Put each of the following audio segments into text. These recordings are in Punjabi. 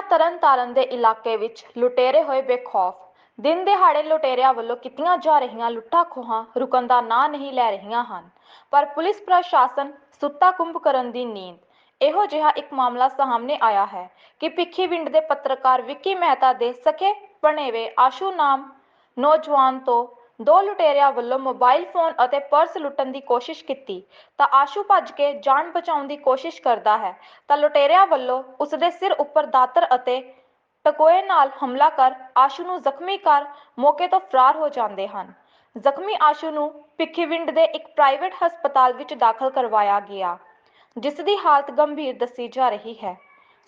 ਤਰਨਤਾਰਨ ਦੇ ਇਲਾਕੇ ਵਿੱਚ ਲੁਟੇਰੇ ਹੋਏ ਬੇਖੌਫ। ਦਿਨ ਦਿਹਾੜੇ ਲੁਟੇਰਿਆਂ ਵੱਲੋਂ ਕੀਤੀਆਂ ਜਾ ਰਹੀਆਂ ਲੁੱਟਾਂ ਖੋਹਾਂ ਰੁਕਣ ਦਾ ਨਾਂ ਨਹੀਂ ਲੈ ਰਹੀਆਂ ਹਨ, ਪਰ ਪੁਲਿਸ ਪ੍ਰਸ਼ਾਸਨ ਸੁੱਤਾ ਕੁੰਭ ਕਰਨ ਦੀ ਨੀਂਦ। ਇਹੋ ਜਿਹਾ ਇੱਕ ਮਾਮਲਾ ਸਾਹਮਣੇ ਆਇਆ ਹੈ ਕਿ ਭਿੱਖੀਵਿੰਡ ਦੇ ਪੱਤਰਕਾਰ ਵਿੱਕੀ ਮਹਿਤਾ ਦੇ ਸਕੇ ਬਣੇਵੇ ਆਸ਼ੂ ਨਾਮ ਨੌਜਵਾਨ ਤੋਂ ਦੋ ਲੁਟੇਰਿਆਂ ਵੱਲੋਂ ਮੋਬਾਈਲ ਫੋਨ ਅਤੇ ਪਰਸ ਲੁੱਟਣ ਦੀ ਕੋਸ਼ਿਸ਼ ਕੀਤੀ। ਤਾਂ ਆਸ਼ੂ ਭੱਜ ਕੇ ਜਾਨ ਬਚਾਉਣ ਦੀ ਕੋਸ਼ਿਸ਼ ਕਰਦਾ ਹੈ। ਤਾਂ ਲੁਟੇਰਿਆਂ ਵੱਲੋਂ ਉਸ ਦੇ ਸਿਰ ਉੱਪਰ ਦਾਤਰ ਅਤੇ ਟਕੋਏ ਨਾਲ ਹਮਲਾ ਕਰ ਆਸ਼ੂ ਨੂੰ ਜ਼ਖਮੀ ਕਰ ਮੌਕੇ ਤੋਂ ਫਰਾਰ ਹੋ ਜਾਂਦੇ ਹਨ। ਜ਼ਖਮੀ ਆਸ਼ੂ ਨੂੰ ਭਿੱਖੀਵਿੰਡ ਦੇ ਇੱਕ ਪ੍ਰਾਈਵੇਟ ਹਸਪਤਾਲ ਵਿੱਚ ਦਾਖਲ ਕਰਵਾਇਆ ਗਿਆ ਜਿਸ ਦੀ ਹਾਲਤ ਗੰਭੀਰ ਦੱਸੀ ਜਾ ਰਹੀ ਹੈ।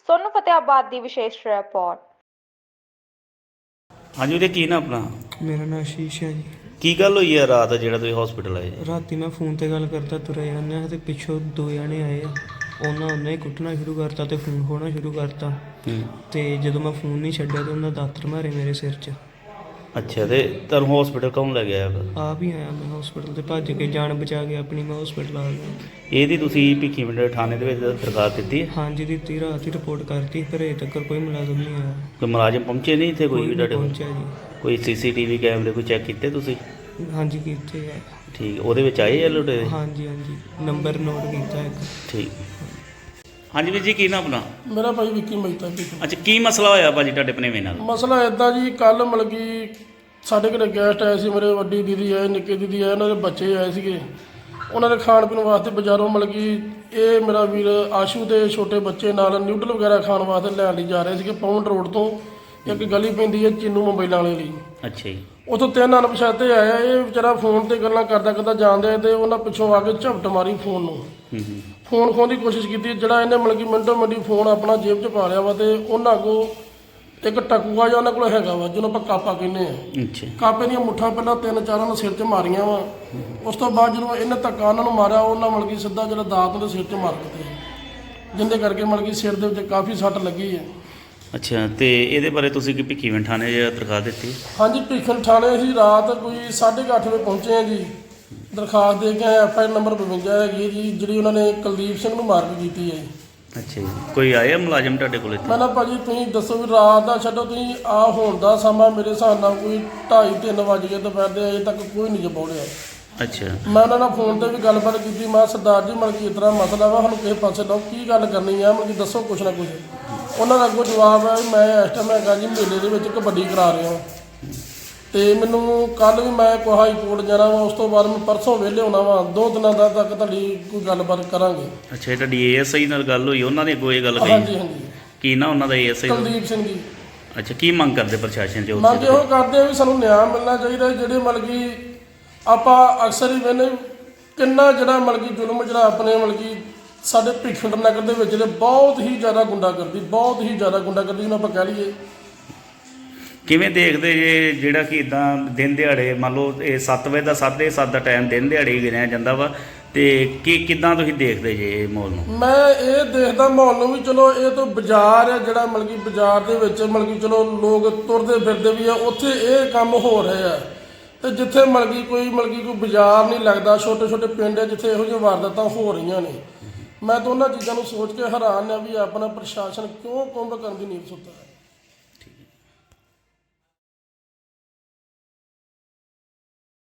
ਸੋਨੂੰ ਫਤਿਆਬਾਦ ਦੀ ਵਿਸ਼ੇਸ਼ ਰਿਪੋਰਟ। ਹਾਂਜੀ ਉਹਦੇ ਕੀ ਨਾ ਆਪਣਾ? ਮੇਰਾ ਨਾਮ ਆਸ਼ੀਸ਼ ਹੈ ਜੀ। ਕੀ ਗੱਲ ਹੋਈ ਹੈ ਰਾਤ ਜਿਹੜਾ ਤੁਸੀਂ ਹਸਪੀਟਲ ਆਏ? ਰਾਤੀ ਮੈਂ ਫੋਨ ਤੇ ਗੱਲ ਕਰਦਾ ਤੁਰਿਆ ਜਾਂਦਾ ਤੇ ਪਿੱਛੋਂ ਦੋ ਜਣੇ ਆਏ ਆ। ਉਹਨਾਂ ਉਹਨੇ ਕੁੱਟਣਾ ਸ਼ੁਰੂ ਕਰਤਾ ਤੇ ਫੋਨ ਖੋਣਾ ਸ਼ੁਰੂ ਕਰਤਾ। ਹੂੰ। ਤੇ ਜਦੋਂ ਮੈਂ ਫੋਨ ਨਹੀਂ ਛੱਡਿਆ ਤੇ ਉਹਨਾਂ ਦਾਤਰ ਮਾਰੇ ਮੇਰੇ ਸਿਰ 'ਚ। ਅੱਛਾ ਤੇ ਤੁਹਾਨੂੰ ਹਸਪੀਟਲ ਕੌਣ ਲੈ ਗਿਆ? ਆਪ ਹੀ ਆਇਆ ਮੈਂ ਹਸਪੀਟਲ ਤੇ ਭੱਜ ਕੇ ਜਾਨ ਬਚਾ ਕੇ ਆਪਣੀ ਮੈਂ ਹਸਪੀਟਲ ਆ ਗਿਆ ਇਹਦੀ ਤੁਸੀਂ ਭਿੱਖੀ ਮਿੰਡ ਥਾਣੇ ਦੇ ਵਿੱਚ ਦਰਖਾਸਤ ਦਿੱਤੀ ਹੈ? ਹਾਂਜੀ ਦਿੱਤੀ ਰਾਤ ਹੀ ਰਿਪੋਰਟ ਕਰਤੀ ਪਰ ਅਜੇ ਤੱਕ ਕੋਈ ਮੁਲਾਜ਼ਮ ਨਹੀਂ ਆਇਆ। ਕੋਈ ਮੁਲਾਜ਼ਮ ਪਹੁੰਚੇ ਨਹੀਂ ਇੱਥੇ ਕੋਈ ਵੀ ਨਹੀਂ ਤੁਹਾਡੇ ਕੋਲ? ਪਹੁੰਚਿਆ ਜੀ। ਕੋਈ ਸੀਸੀਟੀਵੀ ਕੈਮਰੇ ਕੋਈ ਚੈੱਕ ਕੀਤੇ ਤੁਸੀਂ? ਹਾਂਜੀ ਕੀਤੇ ਆ। ਠੀਕ ਉਹਦੇ ਵਿੱਚ ਆਏ ਆ ਲੁਟੇਰੇ ਹਾਂਜੀ ਹਾਂਜੀ ਨੰਬਰ ਨੋਟ ਕੀਤਾ ਇੱਕ। ਠੀਕ। ਹਾਂਜੀ ਵੀਰ ਜੀ ਕੀ ਨਾ ਆਪਣਾ? ਮੇਰਾ ਭਾਈ ਵਿੱਕੀ ਮਹਿਤਾ ਜੀ। ਅੱਛਾ ਕੀ ਮਸਲਾ ਹੋਇਆ ਭਾਜੀ ਤੁਹਾਡੇ ਭਨੇਵੇਂ ਨਾਲ? ਮਸਲਾ ਇਦਾਂ ਜੀ ਕੱਲ ਮਲਗੀ ਸਾਡੇ ਘਰੇ ਗੈਸਟ ਆਏ ਸੀ ਮੇਰੇ ਵੱਡੀ ਦੀਦੀ ਆਏ ਨਿੱਕੇ ਦੀਦੀ ਆਏ ਉਹਨਾਂ ਦੇ ਬੱਚੇ ਆਏ ਸੀਗੇ। ਉਹਨਾਂ ਦੇ ਖਾਣ ਪੀਣ ਵਾਸਤੇ ਬਾਜ਼ਾਰੋਂ ਮਲਗੀ ਇਹ ਮੇਰਾ ਵੀਰ ਆਸ਼ੂ ਦੇ ਛੋਟੇ ਬੱਚੇ ਨਾਲ ਨਿਊਡਲ ਵਗੈਰਾ ਖਾਣ ਵਾਸਤੇ ਲੈਣ ਲਈ ਜਾ ਰਹੇ ਸੀਗੇ ਪੌਂਡ ਰੋਡ ਤੋਂ। ਇੱਕ ਗਲੀ ਪੈਂਦੀ ਹੈ ਚੀਨੂ ਮੋਬਾਈਲਾਂ ਵਾਲੇ ਲਈ। ਅੱਛਾ ਜੀ। ਉਥੋਂ ਤਿੰਨ ਅਣਪਛਾਤੇ ਆਏ ਆ ਇਹ ਵਿਚਾਰਾ ਫੋਨ ਤੇ ਗੱਲਾਂ ਕਰਦਾ ਕਰਦਾ ਜਾਂਦੇ ਤੇ ਉਹਨਾਂ ਪਿੱਛੋਂ ਆ ਕੇ ਝਪਟ ਮਾਰੀ ਫੋਨ ਨੂੰ। ਫੋਨ ਖੋਣ ਦੀ ਕੋਸ਼ਿਸ਼ ਕੀਤੀ ਜਿਹੜਾ ਇਹਨੇ ਮਤਲਬ ਕਿ ਮਿੰਟੋ ਮਿੰਟੀ ਫੋਨ ਆਪਣਾ ਜੇਬ 'ਚ ਪਾ ਲਿਆ ਵਾ ਤੇ ਉਹਨਾਂ ਕੋ ਇੱਕ ਟਕੂਆ ਜਿਹਾ ਉਹਨਾਂ ਕੋਲ ਹੈਗਾ ਵਾ ਜਿਹਨੂੰ ਆਪਾਂ ਕਾਪਾ ਕਹਿੰਦੇ ਆ। ਅੱਛਾ। ਕਾਪੇ ਦੀਆਂ ਮੁੱਠਾਂ ਪਹਿਲਾਂ ਤਿੰਨ ਚਾਰਾਂ ਨੂੰ ਸਿਰ 'ਚ ਮਾਰੀਆਂ ਵਾ। ਉਸ ਤੋਂ ਬਾਅਦ ਜਦੋਂ ਇਹਨੇ ਧੱਕਾ ਉਹਨਾਂ ਨੂੰ ਮਾਰਿਆ ਉਹਨਾਂ ਮਤਲਬ ਕਿ ਸਿੱਧਾ ਜਿਹੜਾ ਦਾਤ ਉਹਦੇ ਸਿਰ 'ਚ ਮਾਰ ਦਿੱਤੇ। ਜਿੰਦੇ ਕਰਕੇ ਮਤਲਬ ਕਿ ਸਿਰ ਦੇ ਵਿੱਚ ਕਾਫੀ ਸੱਟ ਲੱਗੀ ਹੈ। ਅੱਛਾ ਤੇ ਇਹਦੇ ਬਾਰੇ ਤੁਸੀਂ ਕੀ ਮਿੰਡ ਥਾਣੇ 'ਚ ਦਰਖਾਸਤ ਦਿੱਤੀ? ਹਾਂਜੀ ਭੀਖਣ ਥਾਣੇ ਅਸੀਂ ਰਾਤ ਕੋਈ 8:30 ਵਜੇ ਪਹੁੰਚੇ ਆ ਜੀ। ਦਰਖਾਸਤ ਦੇ ਕੇ ਐਫ ਆਈ ਨੰਬਰ 52 ਹੈਗੀ ਹੈ ਜੀ ਜਿਹੜੀ ਉਹਨਾਂ ਨੇ ਕੁਲਦੀਪ ਸਿੰਘ ਨੂੰ ਮਾਰਕ ਕੀਤੀ ਹੈ ਜੀ। ਅੱਛਾ ਜੀ। ਕੋਈ ਆਇਆ ਮੁਲਾਜ਼ਮ ਤੁਹਾਡੇ ਕੋਲ ਇੱਥੇ? ਮੈਂ ਨਾ ਭਾਜੀ ਤੁਸੀਂ ਦੱਸੋ ਵੀ ਰਾਤ ਦਾ ਛੱਡੋ ਤੁਸੀਂ ਆ ਹੋਣ ਦਾ ਸਮਾਂ ਮੇਰੇ ਹਿਸਾਬ ਨਾਲ ਕੋਈ 2:30 3 ਵਜ ਦੁਪਹਿਰ ਦੇ ਅਜੇ ਤੱਕ ਕੋਈ ਨਹੀਂ ਜਪੌੜਿਆ ਅੱਛਾ। ਮੈਂ ਉਹਨਾਂ ਨਾਲ ਫੋਨ ਤੇ ਵੀ ਗੱਲਬਾਤ ਕੀਤੀ ਮੈਂ ਸਰਦਾਰ ਜੀ ਮਤਲਬ ਕਿ ਤਰ੍ਹਾਂ ਮਸਲਾ ਵਾ ਸਾਨੂੰ ਕਿਸੇ ਪਾਸੇ ਲਾਓ ਕੀ ਗੱਲ ਕਰਨੀ ਆ ਮਤਲਬ ਕਿ ਦੱਸੋ ਕੁਛ ਨਾ ਕੁਛ। ਉਹਨਾਂ ਦਾ ਅੱਗੋਂ ਜਵਾਬ ਹੈ ਵੀ ਮੈਂ ਇਸ ਟਾਈਮ ਹੈਗਾ ਜੀ ਮੇਲੇ ਦੇ ਵਿੱਚ ਕਬੱਡੀ ਕਰਾ ਰਿਹਾ ਹਾਂ ਤੇ ਮੈਨੂੰ ਕੱਲ ਵੀ ਮੈਂ ਕੋਈ ਹਾਈ ਕੋਰਟ ਜਾਣਾ ਵਾ ਉਸ ਤੋਂ ਬਾਅਦ ਮੈਂ ਪਰਸੋਂ ਵਿਹਲੇ ਹੋਣਾ ਵਾ ਦੋ ਦਿਨਾਂ ਦਾ ਤੱਕ ਤੁਹਾਡੀ ਕੋਈ ਗੱਲਬਾਤ ਕਰਾਂਗੇ। ਅੱਛਾ ਇਹ ਤੁਹਾਡੀ ਏਐਸਆਈ ਨਾਲ ਗੱਲ ਹੋਈ ਉਹਨਾਂ ਨੇ ਅੱਗੋਂ ਇਹ ਗੱਲ ਹਾਂਜੀ ਕਹੀ? ਹਾਂਜੀ ਕੀ ਨਾ ਉਹਨਾਂ ਦਾ ਏਐਸਆਈ ਕੁਲਦੀਪ ਸਿੰਘ ਜੀ। ਅੱਛਾ ਕੀ ਮੰਗ ਕਰਦੇ ਪ੍ਰਸ਼ਾਸਨ ਚ ਮੰਗ ਇਹੋ ਕਰਦੇ ਆ ਵੀ ਸਾਨੂੰ ਨਿਆਂ ਮਿਲਣਾ ਚਾਹੀਦਾ ਜਿਹੜੇ ਮਤਲਬ ਕਿ ਆਪਾਂ ਅਕਸਰ ਹੀ ਵੇਨੇ ਕਿੰਨਾ ਜਿਹੜਾ ਮਤਲਬ ਕਿ ਜ਼ੁਲਮ ਜਿਹੜਾ ਆਪਣੇ ਮਤਲਬ ਕਿ ਸਾਡੇ ਭਿੱਖਣ ਨਗਰ ਦੇ ਵਿੱਚ ਜਿਹੜੇ ਬਹੁਤ ਹੀ ਜ਼ਿਆਦਾ ਗੁੰਡਾਗਰਦੀ ਬਹੁਤ ਹੀ ਜ਼ਿਆਦਾ ਗੁੰਡਾਗਰਦੀ ਜਿਹਨੂੰ ਆਪਾਂ ਕਹਿ ਲਈਏ। ਕਿਵੇਂ ਦੇਖਦੇ ਜੇ ਜਿਹੜਾ ਕਿ ਇਦਾਂ ਦਿਨ ਦਿਹਾੜੇ ਮੰਨ ਲਓ ਇਹ 7 ਵਜੇ ਦਾ 7:30 ਦਾ ਟਾਈਮ ਦਿਨ ਦਿਹਾੜੇ ਹੀ ਗਿਣਿਆ ਜਾਂਦਾ ਵਾ ਤੇ ਕੀ ਕਿਦਾਂ ਤੁਸੀਂ ਦੇਖਦੇ ਜੇ ਇਹ ਮਾਹੌਲ ਨੂੰ? ਮੈਂ ਇਹ ਦੇਖਦਾ ਮਾਹੌਲ ਨੂੰ ਵੀ ਚਲੋ ਇਹ ਤਾਂ ਬਾਜ਼ਾਰ ਹੈ ਜਿਹੜਾ ਮਤਲਬ ਕਿ ਬਾਜ਼ਾਰ ਦੇ ਵਿੱਚ ਮਤਲਬ ਕਿ ਚਲੋ ਲੋਕ ਤੁਰਦੇ ਫਿਰਦੇ ਵੀ ਆ ਉੱਥੇ ਇਹ ਕੰਮ ਹੋ ਰਹੇ। ਆ ਤੇ ਜਿੱਥੇ ਮਤਲਬ ਕਿ ਕੋਈ ਮਤਲਬ ਕਿ ਕੋਈ ਬਾਜ਼ਾਰ ਨਹੀਂ ਲੱਗਦਾ, ਛੋਟੇ ਛੋਟੇ ਪਿੰਡ ਹੈ ਜਿੱਥੇ ਇਹੋ ਜਿਹੀਆਂ ਵਾਰਦਾਤਾਂ ਹੋ ਰਹੀਆਂ ਨੇ। ਮੈਂ ਤਾਂ ਉਹਨਾਂ ਚੀਜ਼ਾਂ ਨੂੰ ਸੋਚ ਕੇ ਹੈਰਾਨ ਆ ਵੀ ਆਪਣਾ ਪ੍ਰਸ਼ਾਸਨ ਕਿਉਂ ਕੁੰਭ ਕਰਨ ਦੀ ਨੀਂਦ ਸੁੱਤਾ ਹੈ।